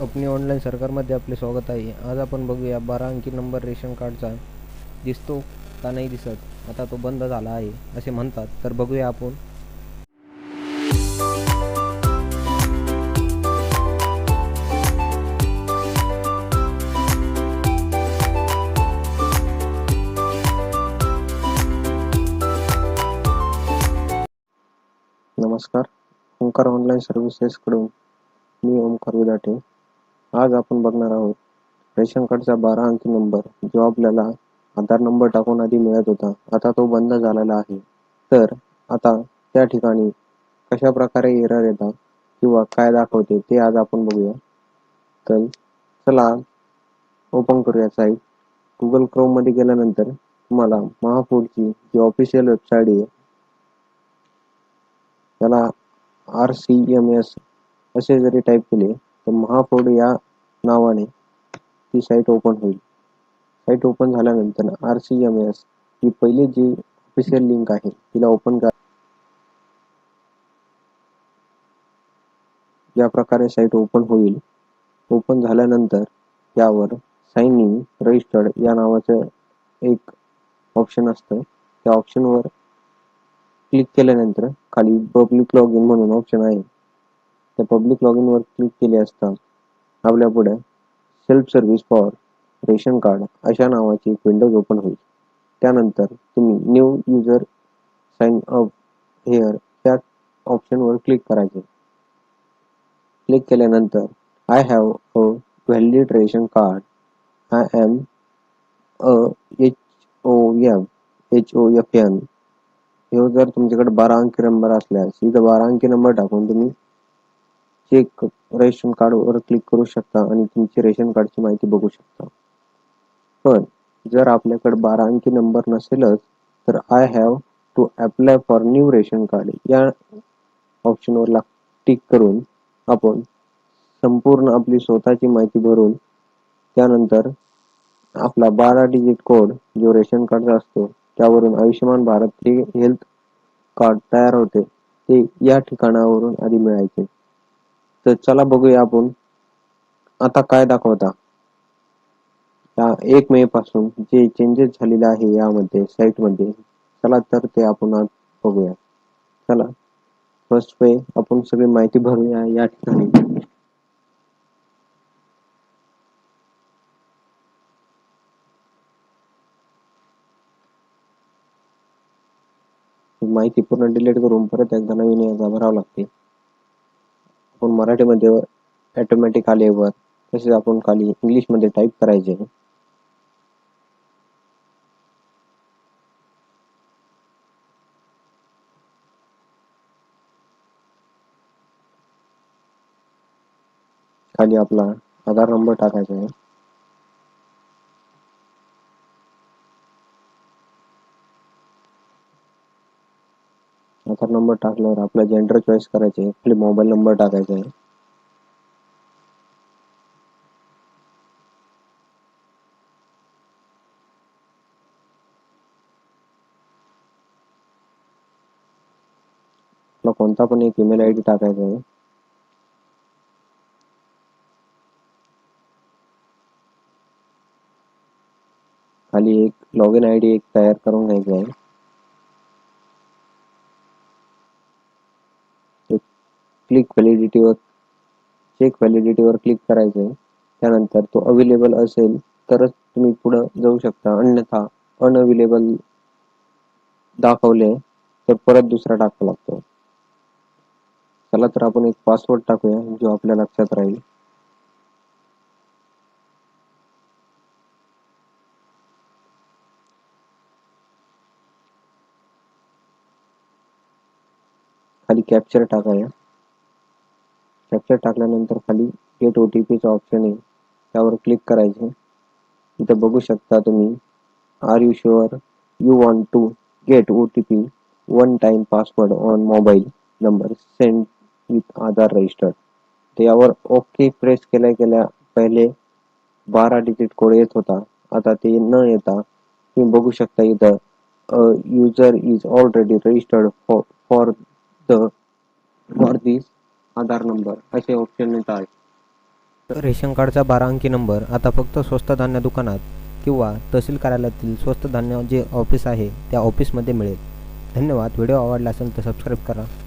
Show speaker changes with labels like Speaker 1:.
Speaker 1: अपनी ऑनलाईन सरकारमध्ये आपले स्वागत आहे. आज आपण बघूया बारा अंकी नंबर रेशन कार्डचा दिसतो का नाही दिसत? आता तो बंद झाला आहे असे म्हणतात. तर बघूया आपण.
Speaker 2: नमस्कार. ओंकार ऑनलाईन सर्व्हिसेसकडून मी ओंकार विदाटे. आज आपण बघणार आहोत रेशन कार्डचा बारा अंकी नंबर जो आपल्याला आधार नंबर टाकून आधी मिळत होता. आता तो बंद झालेला आहे. तर आता त्या ठिकाणी कशा प्रकारे एरर येतात किंवा काय दाखवते ते आज आपण बघूया. तर चला ओपन करूया साईट गुगल क्रोममध्ये गेल्यानंतर तुम्हाला महाफूडची जी ऑफिशियल वेबसाईट आहे त्याला आर सी एम एस असे जरी टाईप केले तर महाफूड या नावाने ती साईट ओपन होईल. साईट ओपन झाल्यानंतर आर सी एम एस ही पहिली जी ऑफिशियल लिंक आहे तिला ओपन करा. या प्रकारे साईट ओपन होईल ओपन झाल्यानंतर यावर साइन इन रजिस्टर्ड या नावाचं एक ऑप्शन असतं. त्या ऑप्शनवर क्लिक केल्यानंतर खाली पब्लिक लॉग इन म्हणून ऑप्शन आहे. त्या पब्लिक लॉग इनवर क्लिक केले असता आपल्या पुढे self service for ration card अशा नावाची एक विंडोज ओपन होईल. त्यानंतर तुम्ही new user sign up here त्या ऑप्शनवर क्लिक करायचे. क्लिक केल्यानंतर I have a valid ration card I am a H O M H O F N हे जर तुमच्याकडे बारा अंकी नंबर असल्यास इथं बारा अंकी नंबर टाकून तुम्ही चेक रेशन कार्ड वर क्लिक करू शकता आणि तुमची रेशन कार्डची माहिती बघू शकता. पण जर आपल्याकडे बारा अंकी नंबर नसेलच तर I have to apply for new ration card या ऑप्शनवर टिक करून आपण संपूर्ण आपली स्वतःची माहिती भरून त्यानंतर आपला बारा डिजिट कोड जो रेशन कार्डचा असतो त्यावरून आयुष्यमान भारत हे हेल्थ कार्ड तयार होते ते या ठिकाणावरून आधी मिळायचे. तर चला बघूया आपण. आता काय दाखवता? या एक मे पासून जे चेंजेस झालेले आहे यामध्ये साईटमध्ये चला तर ते आपण आज बघूया. चला. फर्स्ट वे आपण सगळी माहिती भरूया या ठिकाणी. माहिती पूर्ण डिलीट करून परत एकदा नवीन एकदा भरावं लागते. आपण मराठीमध्ये ऑटोमॅटिक आल्यावर तसेच आपण खाली इंग्लिशमध्ये टाईप करायचे. खाली आपला आधार नंबर टाकायचा आहे. आधार नंबर टाकल्यावर आपला जेंडर चॉईस करायचे खाली मोबाईल नंबर टाकायचा. आहे आपला कोणता पण एक ईमेल आय डी टाकायचा आहे. खाली एक लॉग इन आय डी एक तयार करून घ्यायचा आहे. क्लिक व्हॅलिडिटीवर चेक व्हॅलिडिटीवर क्लिक करायचं आहे त्यानंतर तो अवेलेबल असेल तरच तुम्ही पुढं जाऊ शकता. अन्यथा अनअवेलेबल दाखवले तर परत दुसरा टाकावा लागतो. चला तर आपण एक पासवर्ड टाकूया जो आपल्या लक्षात राहील. खाली कॅप्चर टाकाया कॅप्चर टाकल्यानंतर खाली गेट ओ टी पीचं ऑप्शन आहे. त्यावर क्लिक करायचे. इथं बघू शकता तुम्ही are you sure you want to get O T P one time password on mobile number send with Aadhaar registered तर यावर ओके प्रेस केल्या केल्या पहिले बारा डिजिट कोड येत होता. आता ते न येता तुम्ही बघू शकता इथं user is already registered for the for this Aadhaar number असे ऑप्शन येत आहे.
Speaker 1: रेशन कार्डचा बारा अंकी नंबर आता फक्त स्वस्त धान्य दुकानात किंवा तहसील कार्यालयातील स्वस्त धान्य जे ऑफिस आहे त्या ऑफिसमध्ये मिळेल. धन्यवाद व्हिडिओ आवडला असेल तर सबस्क्राईब करा.